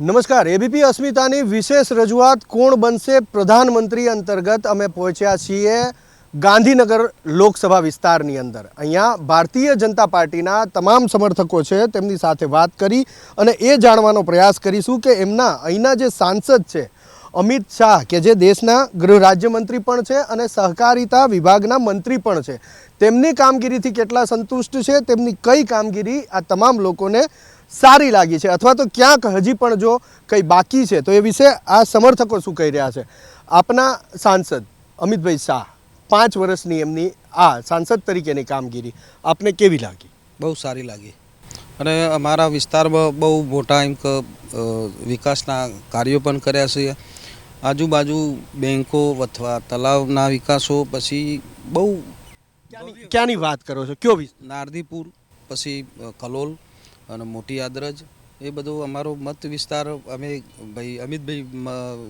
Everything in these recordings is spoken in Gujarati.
નમસ્કાર. એબીપી અસ્મિતાની વિશેષ રજૂઆત કોણ બનશે પ્રધાનમંત્રી અંતર્ગત? અમે પહોંચ્યા છીએ ગાંધીનગર લોકસભા વિસ્તારની અંદર. અહીંયા ભારતીય જનતા પાર્ટીના તમામ સમર્થકો છે, તેમની સાથે વાત કરી અને એ જાણવાનો પ્રયાસ કરીશું કે એમના અહીંના જે સાંસદ છે, અમિત શાહ, કે જે દેશના ગૃહ રાજ્યમંત્રી પણ છે અને સહકારિતા વિભાગના મંત્રી પણ છે. તેમની કામગીરીથી કેટલા સંતુષ્ટ છે, તેમની કઈ કામગીરી આ તમામ લોકોને સારી લાગી છે અથવા તો ક્યાંક હજી પણ જો કંઈ બાકી છે તો એ વિશે આ સમર્થકો શું કહી રહ્યા છે? આપના સાંસદ અમિતભાઈ શાહ પાંચ વર્ષની એમની આ સાંસદ તરીકેની કામગીરી આપને કેવી લાગી? બહુ સારી લાગી. અને અમારા વિસ્તારમાં બહુ મોટા એમ કે વિકાસના કાર્યો પણ કર્યા છે. આજુબાજુ બેન્કો અથવા તલાવના વિકાસો પછી બહુ ક્યાંની ક્યાંની વાત કરો છો? કયો નારદીપુર પછી કલોલ અને મોટી આદરજ એ બધો અમારો મત વિસ્તાર અમે ભાઈ અમિતભાઈ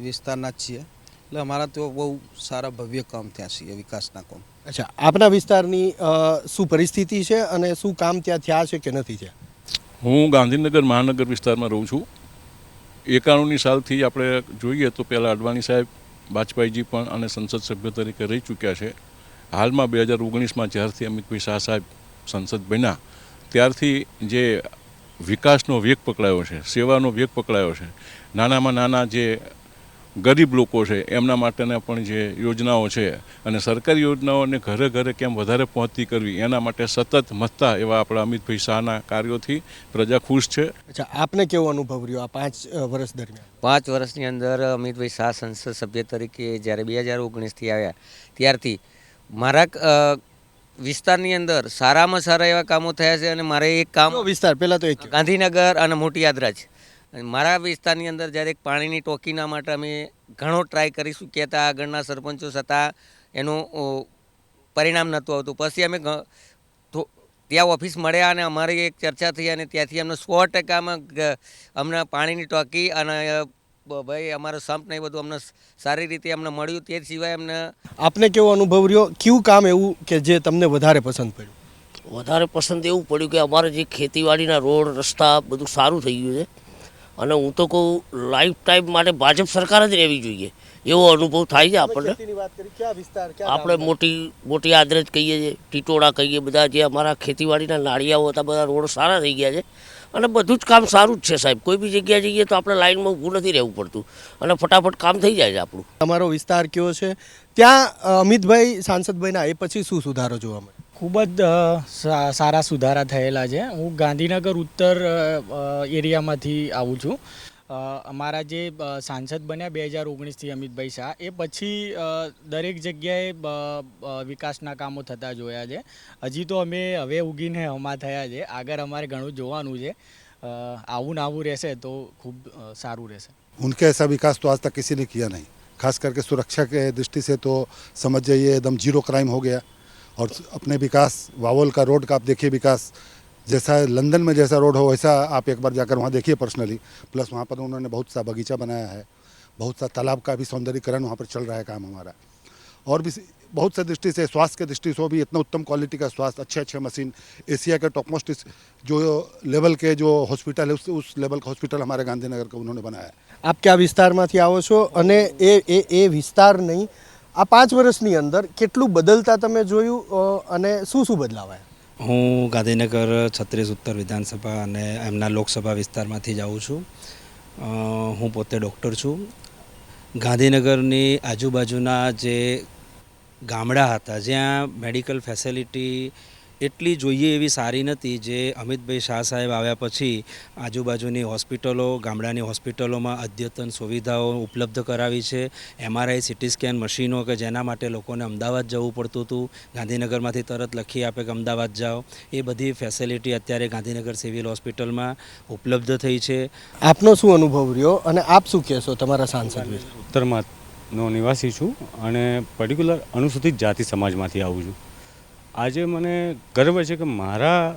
વિસ્તારના જ છીએ. એટલે અમારા તો બહુ સારા ભવ્ય કામ ત્યાં છે વિકાસના કામ. અચ્છા આપના વિસ્તારની શું પરિસ્થિતિ છે અને શું કામ ત્યાં થયા છે કે નથી થયા? હું ગાંધીનગર મહાનગર વિસ્તારમાં રહું છું. એકાણુંની સાલથી આપણે જોઈએ તો પહેલાં અડવાણી સાહેબ વાજપેયીજી પણ અને સંસદ સભ્ય તરીકે રહી ચૂક્યા છે. હાલમાં બે હજાર ઓગણીસમાં જ્યારથી અમિતભાઈ શાહ સાહેબ સંસદ બન્યા ત્યારથી જે વિકાસનો વેગ પકડાયો છે સેવાનો વેગ પકડાયો છે. નાનામાં નાના જે ગરીબ લોકો છે એમના માટેના પણ જે યોજનાઓ છે અને સરકારી યોજનાઓને ઘરે ઘરે કેમ વધારે પહોંચતી કરવી એના માટે સતત મથતા એવા આપણા અમિતભાઈ શાહના કાર્યોથી પ્રજા ખુશ છે. અચ્છા આપને કેવો અનુભવ રહ્યો આ પાંચ વર્ષ દરમિયાન? પાંચ વર્ષની અંદર અમિતભાઈ શાહ સંસદ સભ્ય તરીકે જ્યારે બે હજાર ઓગણીસથી આવ્યા ત્યારથી મારા વિસ્તારની અંદર સારામાં સારા એવા કામો થયા છે અને મારે એક કામ વિસ્તાર? પહેલાં તો એક ગાંધીનગર અને મોટી યાદરાજ મારા વિસ્તારની અંદર જ્યારે એક પાણીની ટોકીના માટે અમે ઘણો ટ્રાય કરીશું કહેતા આગળના સરપંચો છતાં એનું પરિણામ નહોતું આવતું. પછી અમે ત્યાં ઓફિસ મળ્યા અને અમારી એક ચર્ચા થઈ અને ત્યાંથી અમને સો ટકામાં અમને પાણીની ટોકી અને ભાઈ અમારો સંપ નહીં એ બધું અમને સારી રીતે અમને મળ્યું. તે સિવાય અમને આપને કેવો અનુભવ રહ્યો? કયું કામ એવું કે જે તમને વધારે પસંદ પડ્યું? વધારે પસંદ એવું પડ્યું કે અમારે જે ખેતીવાડીના રોડ રસ્તા બધું સારું થઈ ગયું છે. અને હું તો કહું લાઈફ ટાઈમ માટે ભાજપ સરકાર જ રહેવી જોઈએ. એવો અનુભવ થાય છે આપણને. આપણે મોટી મોટી આદરજ કહીએ છીએ ટીટોળા કહીએ બધા જે અમારા ખેતીવાડીના નાળિયાઓ હતા બધા રોડ સારા થઈ ગયા છે. અને બધું જ કામ સારું જ છે સાહેબ. કોઈ બી જગ્યાએ જઈએ તો આપણે લાઇનમાં ઊભું નથી રહેવું પડતું. અને ફટાફટ કામ થઈ જાય છે આપણું. તમારો વિસ્તાર કયો છે? ત્યાં અમિતભાઈ સાંસદભાઈના એ પછી શું સુધારો જોવા મળે? ખૂબ જ સારા સુધારા થયેલા છે. હું ગાંધીનગર ઉત્તર એરિયામાંથી આવું છું. અમારા જે અ, સાંસદ બન્યા બે હજાર ઓગણીસથી અમિતભાઈ શાહ એ પછી અ, દરેક જગ્યાએ બ- અ, વિકાસના કામો થતા જોયા છે હજી તો અમે હવે ઉગીને હમા થયા છે આગળ અમારે ઘણું જોવાનું છે અ, આવું ને આવું રહેશે તો ખૂબ અ, સારું રહેશે उनके ऐसा विकास तो आज तक किसी ने किया नहीं खास करके सुरक्षा के दृष्टि से तो समझ जाइए एकदम जीरो क्राइम हो गया और अपने विकास वावल का रोड का आप देखिए विकास जैसा लंदन में जैसा रोड हो वैसा आप एक बार जाकर वहाँ देखिए पर्सनली प्लस वहाँ पर उन्होंने बहुत सा बगीचा बनाया है बहुत सा तालाब का भी सौंदर्यीकरण वहाँ पर चल रहा है काम हमारा और भी बहुत से दृष्टि से स्वास्थ्य के दृष्टि से भी इतना उत्तम क्वालिटी का स्वास्थ्य अच्छे अच्छे मशीन एशिया के टॉप मोस्ट जो लेवल के जो हॉस्पिटल है उस उस लेवल का हॉस्पिटल हमारे गांधीनगर का उन्होंने बनाया है આપ કયા વિસ્તારમાંથી આવો છો અને એ એ એ વિસ્તાર નહીં આ પાંચ વર્ષની અંદર કેટલું બદલતા તમે જોયું અ, અને શું શું બદલાવાય હું ગાંધીનગર છત્રીસ ઉત્તર વિધાનસભા અને એમના લોકસભા વિસ્તારમાંથી જ આવું છું. હું પોતે ડૉક્ટર છું. ગાંધીનગરની આજુબાજુના જે ગામડા હતા, જ્યાં મેડિકલ ફેસિલિટી એટલી જોઈએ એવી સારી નથી જે અમિતભાઈ શાહ સાહેબ આવ્યા પછી આજુબાજુની હોસ્પિટલો ગામડાની હોસ્પિટલોમાં અદ્યતન સુવિધાઓ ઉપલબ્ધ કરાવી છે. એમઆરઆઈ સિટી સ્કેન મશીનો કે જેના માટે લોકોને અમદાવાદ જવું પડતું હતું. ગાંધીનગરમાંથી તરત લખી આપે કે અમદાવાદ જાઓ. એ બધી ફેસિલિટી અત્યારે ગાંધીનગર સિવિલ હોસ્પિટલમાં ઉપલબ્ધ થઈ છે. આપનો શું અનુભવ રહ્યો અને આપ શું કહેશો તમારા સાંસદ ઉત્તરમાં નો નિવાસી છું અને પર્ટિક્યુલર અનુસૂચિત જાતિ સમાજમાંથી આવું છું. આજે મને ગર્વ છે કે મારા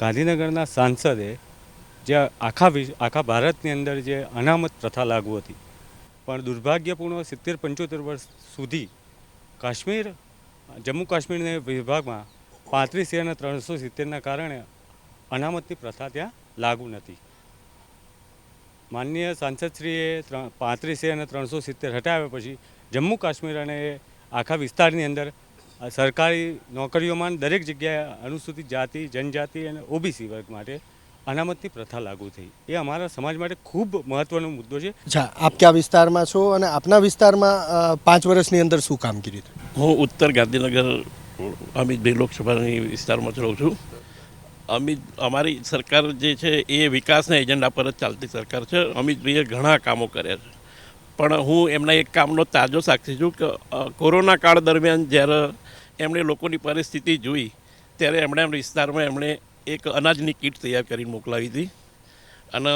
ગાંધીનગરના સાંસદે જે આખા આખા ભારતની અંદર જે અનામત પ્રથા લાગુ હતી, પણ દુર્ભાગ્યપૂર્ણ સિત્તેર પંચોતેર વર્ષ સુધી કાશ્મીર, જમ્મુ કાશ્મીરના વિભાગમાં પાંત્રીસ અને ત્રણસો સિત્તેરના કારણે અનામતની પ્રથા ત્યાં લાગુ નથી. માનનીય સાંસદશ્રીએ ત્રણ પાંત્રીસે અને ત્રણસો સિત્તેર હટાવ્યા પછી જમ્મુ કાશ્મીર અને આખા વિસ્તારની અંદર સરકારી નોકરીઓમાં દરેક જગ્યાએ અનુસૂચિત જાતિ જનજાતિ અને ઓબીસી વર્ગ માટે અનામતની પ્રથા લાગુ થઈ. એ અમારા સમાજ માટે ખૂબ મહત્ત્વનો મુદ્દો છે. અચ્છા આપ કયા વિસ્તારમાં છો અને આપના વિસ્તારમાં પાંચ વર્ષની અંદર શું કામગીરી થઈ? હું ઉત્તર ગાંધીનગર અમિતભાઈ લોકસભાની વિસ્તારમાં જ રહું છું. અમિત અમારી સરકાર જે છે એ વિકાસના એજન્ડા પર જ ચાલતી સરકાર છે. અમિતભાઈએ ઘણા કામો કર્યા છે. પણ હું એમના એક કામનો તાજો સાક્ષી છું કે કોરોના કાળ દરમિયાન જ્યારે એમણે લોકોની પરિસ્થિતિ જોઈ, ત્યારે એમણે એમ વિસ્તારમાં એમણે એક અનાજની કીટ તૈયાર કરીને મોકલાવી હતી. અને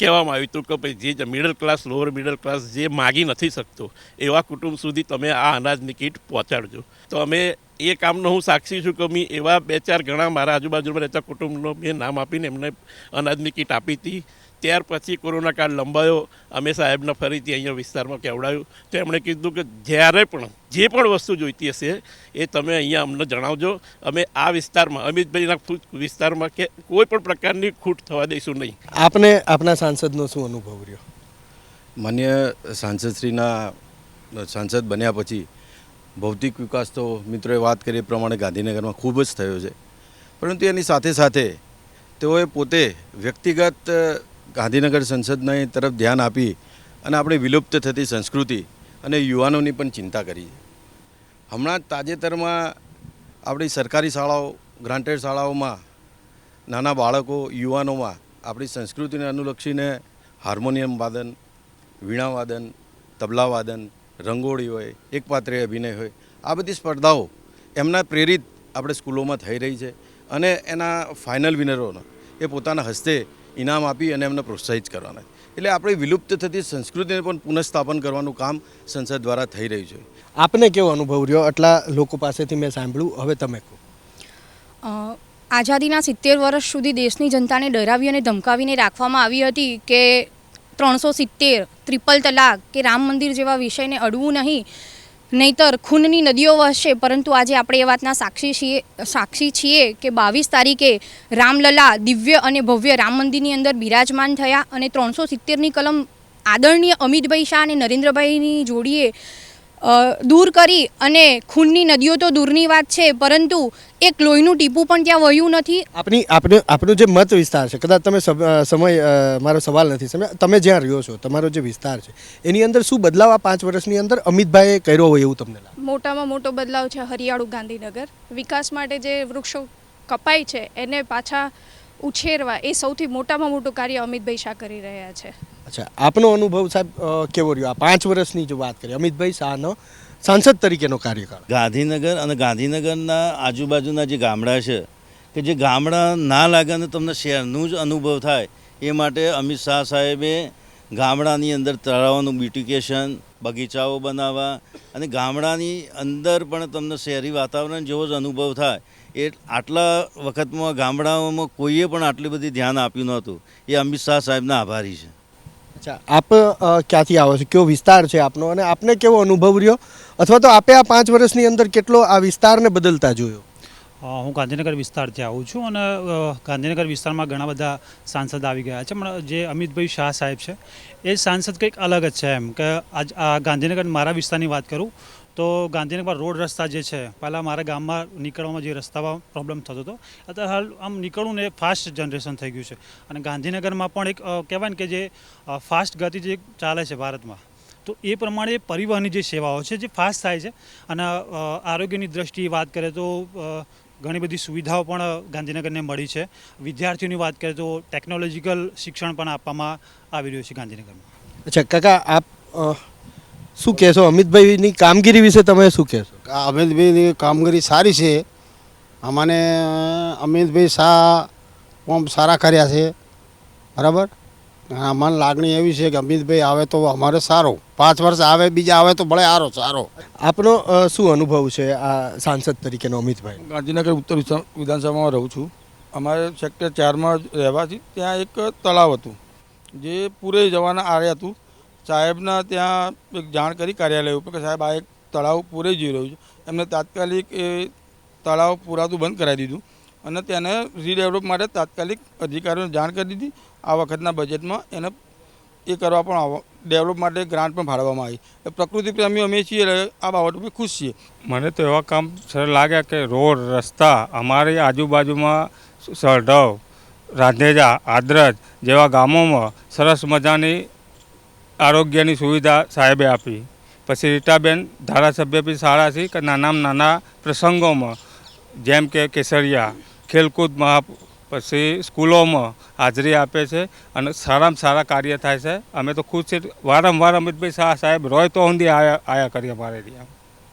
કહેવામાં આવ્યું હતું કે ભાઈ, જે middle class lower middle class જે માગી નથી શકતો, એવા કુટુંબ સુધી તમે આ અનાજની કીટ પહોંચાડજો. તો અમે એ કામનો હું સાક્ષી છું કે મેં એવા બે ચાર ઘણા મારા આજુબાજુમાં રહેતા કુટુંબનો મેં નામ આપીને એમને અનાજની કીટ આપી હતી. ત્યાર પછી કોરોના કાળ લંબાયો. અમે સાહેબને ફરીથી અહીંયા વિસ્તારમાં કેવડાયું. તો એમણે કીધું કે જ્યારે પણ જે પણ વસ્તુ જોઈતી હશે એ તમે અહીંયા અમને જણાવજો. અમે આ વિસ્તારમાં અમિતભાઈના વિસ્તારમાં કે કોઈ પણ પ્રકારની ખૂટ થવા દઈશું નહીં. આપને આપના સાંસદનો શું અનુભવ રહ્યો? માન્ય સાંસદશ્રીના સાંસદ બન્યા પછી ભૌતિક વિકાસ તો મિત્રોએ વાત કરી પ્રમાણે ગાંધીનગરમાં ખૂબ જ થયો છે. પરંતુ એની સાથે સાથે તેઓએ પોતે વ્યક્તિગત ગાંધીનગર સંસદની તરફ ધ્યાન આપી અને આપણી વિલુપ્ત થતી સંસ્કૃતિ અને યુવાનોની પણ ચિંતા કરી છે. હમણાં તાજેતરમાં આપણી સરકારી શાળાઓ, ગ્રાન્ટેડ શાળાઓમાં નાના બાળકો, યુવાનોમાં આપણી સંસ્કૃતિને અનુલક્ષીને હાર્મોનિયમ વાદન વીણા વાદન તબલા વાદન રંગોળી હોય એકપાત્રીય અભિનય હોય, આ બધી સ્પર્ધાઓ એમના પ્રેરિત આપણે સ્કૂલોમાં થઈ રહી છે અને એના ફાઇનલ વિનરોને એ પોતાના હસ્તે ઇનામ આપી અને એમને પ્રોત્સાહિત કરવાના. એટલે આપણે વિલુપ્ત થતી સંસ્કૃતિને પણ પુનઃસ્થાપન કરવાનું કામ સંસદ દ્વારા થઈ રહ્યું છે. આપને કેવો અનુભવ રહ્યો? આટલા લોકો પાસેથી મેં સાંભળ્યું. હવે તમે કહો. આઝાદીના સિત્તેર વર્ષ સુધી દેશની જનતાને ડરાવી અને ધમકાવીને રાખવામાં આવી હતી કે ત્રણસો સિત્તેર, ત્રિપલ તલાક કે રામ મંદિર જેવા વિષયને અડવું નહીં. નહીતર ખૂનની નદીઓ વહેશે, પરંતુ આજે આપણે એ વાતના સાક્ષી છીએ સાક્ષી છીએ કે બાવીસ તારીખે રામલલા દિવ્ય અને ભવ્ય રામ મંદિરની અંદર બિરાજમાન થયા અને ત્રણસો સિત્તેરની કલમ આદરણીય અમિતભાઈ શાહ અને નરેન્દ્રભાઈની જોડીએ દૂર કરી અને ખૂનની નદીઓ તો દૂરની વાત છે પરંતુ એક લોહીનું ટીપું પણ ત્યાં વહ્યું નથી. આપની આપનું આપનો જે મત વિસ્તાર છે કદાચ તમે સમય મારો સવાલ નથી સમય તમે જ્યાં રહ્યો છો તમારો જે વિસ્તાર છે એની અંદર શું બદલાવ આ પાંચ વર્ષની અંદર અમિતભાઈએ કર્યો હોય એવું તમને લાગે? મોટામાં મોટો બદલાવ છે હરિયાળુ ગાંધીનગર. વિકાસ માટે જે વૃક્ષો કપાય છે એને પાછા ઉછેરવા એ સૌથી મોટામાં મોટું કાર્ય અમિતભાઈ શાહ કરી રહ્યા છે. અચ્છા, આપનો અનુભવ સાહેબ કેવો રહ્યો? આ પાંચ વર્ષની જો વાત કરીએ, અમિતભાઈ શાહનો સાંસદ તરીકેનો કાર્યકાળ. ગાંધીનગર અને ગાંધીનગરના આજુબાજુના જે ગામડા છે, કે જે ગામડા ના લાગે અને તમને શહેરનું જ અનુભવ થાય, એ માટે અમિત શાહ સાહેબે ગામડાની અંદર તળાવોનું બ્યુટિકેશન બગીચાઓ બનાવવા અને ગામડાની અંદર પણ તમને શહેરી વાતાવરણ જેવો જ અનુભવ થાય, એ આટલા વખતમાં ગામડાઓમાં કોઈએ પણ આટલી બધી ધ્યાન આપ્યું નહોતું. એ અમિત શાહ સાહેબના આભારી છે. અચ્છા, આપ ક્યાંથી આવો છો? કયો વિસ્તાર છે આપનો? અને આપને કેવો અનુભવ રહ્યો? અથવા તો આપે આ પાંચ વર્ષની અંદર કેટલો આ વિસ્તારને બદલતા જોયો? હું ગાંધીનગર વિસ્તારથી આવું છું અને ગાંધીનગર વિસ્તારમાં ઘણા બધા સાંસદ આવી ગયા છે. પણ જે અમિતભાઈ શાહ સાહેબ છે, એ સાંસદ કંઈક અલગ જ છે એમ કે આજ, આ ગાંધીનગર મારા વિસ્તારની વાત કરું તો ગાંધીનગરમાં રોડ રસ્તા જે છે, પહેલાં મારા ગામમાં નીકળવામાં જે રસ્તામાં પ્રોબ્લેમ થતો હતો, અત્યારે હાલ આમ નીકળવું ને ફાસ્ટ જનરેશન થઈ ગયું છે. અને ગાંધીનગરમાં પણ એક કહેવાય ને કે જે ફાસ્ટ ગતિ જે ચાલે છે ભારતમાં, તો એ પ્રમાણે પરિવહનની જે સેવાઓ છે જે ફાસ્ટ થાય છે. અને આરોગ્યની દ્રષ્ટિએ વાત કરીએ તો ઘણી બધી સુવિધાઓ પણ ગાંધીનગરને મળી છે. વિદ્યાર્થીઓની વાત કરીએ તો ટેકનોલોજીકલ શિક્ષણ પણ આપવામાં આવી રહ્યું છે ગાંધીનગરમાં. અચ્છા, કાકા, આપ શું કહેશો? અમિતભાઈની કામગીરી વિશે તમે શું કહેશો? અમિતભાઈની કામગીરી સારી છે. અમને અમિતભાઈ શાહ પંપ સારા કર્યા છે. બરાબર? અમને લાગણી એવી છે કે અમિતભાઈ આવે તો અમારે સારો. પાંચ વર્ષ આવે બીજા આવે તો ભલે સારો સારો. આપનો શું અનુભવ છે આ સાંસદ તરીકેનો અમિતભાઈ? ગાંધીનગર ઉત્તર વિધાનસભામાં રહું છું. અમારે સેક્ટર ચારમાં રહેવાથી ત્યાં એક તળાવ હતું. જે પૂરે જવાના આરે હતું. સાહેબના ત્યાં એક જાણ કરી કાર્યાલય ઉપર કે સાહેબ આ એક તળાવ પૂરે જઈ રહ્યું છે. એમને તાત્કાલિક એ તળાવ પૂરાતું બંધ કરાવી દીધું અને તેને રીડેવલપ માટે તાત્કાલિક અધિકારીઓને જાણ કરી દીધી. આ વખતના બજેટમાં એને એ કરવા પણ ડેવલપ માટે ગ્રાન્ટ પણ ફાળવવામાં આવી. પ્રકૃતિ પ્રેમી અમે છીએ આ બાબત ઉપર ખુશ છીએ. મને તો એવા કામ સરળ લાગ્યા કે રોડ, રસ્તા, અમારી આજુબાજુમાં સળઢવ રાંધેજા, આદરજ જેવા ગામોમાં સરસ મજાની આરોગ્યની સુવિધા સાહેબે આપી. પછી રીટાબેન ધારાસભ્ય બી સારા છે કે નાનામાં નાના પ્રસંગોમાં, જેમ કે કેસરિયા, ખેલકૂદ મહા પછી સ્કૂલોમાં હાજરી આપે છે અને સારામાં સારા કાર્ય થાય છે. અમે તો ખુશ છીએ વારંવાર અમિતભાઈ શાહ સાહેબ રોય તો ઊંધી આયા કરીએ મારે ત્યાં.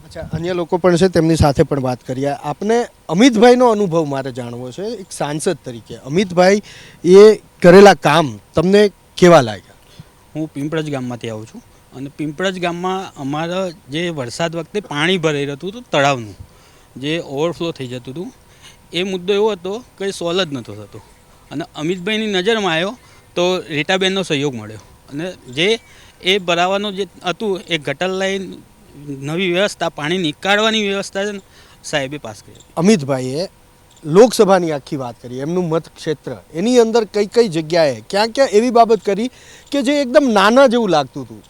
અચ્છા, અન્ય લોકો પણ છે, તેમની સાથે પણ વાત કરીએ. આપને અમિતભાઈનો અનુભવ મારે જાણવો છે, એક સાંસદ તરીકે. અમિતભાઈ એ કરેલા કામ તમને કેવા લાગ્યા? હું પિંપળજ ગામમાંથી આવું છું. અને પિંપળજ ગામમાં અમારા જે વરસાદ વખતે પાણી ભરાઈ રહેતું હતું તળાવનું, જે ઓવરફ્લો થઈ જતું હતું, એ મુદ્દો એવો હતો કે સોલ જ નહોતો થતો. અને અમિતભાઈની નજરમાં આવ્યો તો રીટાબેનનો સહયોગ મળ્યો. અને જે એ ભરાવાનું જે હતું, એ ગટર લાઈન નવી વ્યવસ્થા, પાણી નીકાળવાની વ્યવસ્થા સાહેબે પાસ કરી. અમિતભાઈએ લોકસભાની આખી વાત કરી એમનું મત ક્ષેત્ર એની અંદર કઈ કઈ જગ્યાએ ક્યાં ક્યાં એવી બાબત કરી કે જે એકદમ નાના જેવું લાગતું હતું?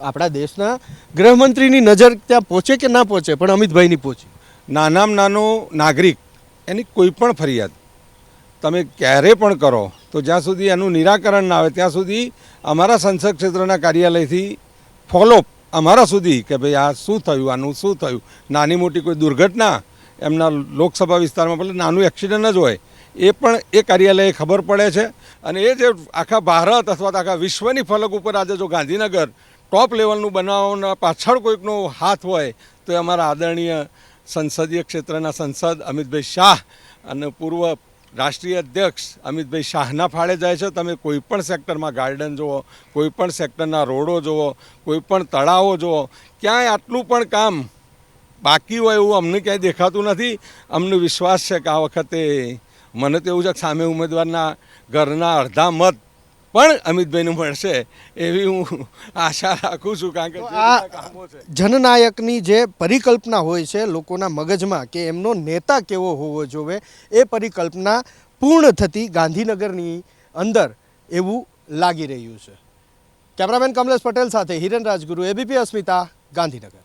આપણા દેશના ગૃહમંત્રીની નજર ત્યાં પહોંચે કે ના પહોંચે? પણ અમિતભાઈની પહોંચી. નાનામાં નાનો નાગરિક, એની કોઈ પણ ફરિયાદ, તમે ક્યારે પણ કરો, તો જ્યાં સુધી એનું નિરાકરણ ના આવે, ત્યાં સુધી અમારા સંસદ ક્ષેત્રના કાર્યાલયથી ફોલોઅપ અમારા સુધી કે ભાઈ આ શું થયું, આનું શું થયું? નાની મોટી કોઈ દુર્ઘટના એમના લોકસભા વિસ્તારમાં ભલે નાનું એક્સિડન્ટ જ હોય, એ પણ એ કાર્યાલયે ખબર પડે છે. અને એ જે આખા ભારત અથવા તો આખા વિશ્વની ફલક ઉપર આજે જો ગાંધીનગર ટોપ લેવલનું બનાવવાના પાછળ કોઈકનો હાથ હોય, તો એ અમારા આદરણીય સંસદીય ક્ષેત્રના સંસદ અમિતભાઈ શાહ અને પૂર્વ રાષ્ટ્રીય અધ્યક્ષ અમિતભાઈ શાહના ફાળે જાય છે. તમે કોઈ પણ સેક્ટરમાં ગાર્ડન જુઓ, કોઈ પણ સેક્ટરના રોડો જુઓ, કોઈ પણ તળાવો જુઓ, ક્યાંય આટલું પણ કામ બાકી હોય એવું અમને ક્યાંય દેખાતું નથી. અમને વિશ્વાસ છે કે આ વખતે મને તો એવું છે કે સામે ઉમેદવારના ઘરના અડધા મત પણ અમિતભાઈને મળશે એવી હું આશા રાખું છું. કારણ કે આ જનનાયકની જે પરિકલ્પના હોય છે લોકોના મગજમાં કે એમનો નેતા કેવો હોવો જોઈએ એ પરિકલ્પના પૂર્ણ થતી ગાંધીનગરની અંદર એવું લાગી રહ્યું છે. કેમેરામેન કમલેશ પટેલ સાથે હિરન રાજગુરુ એબીપી અસ્મિતા ગાંધીનગર.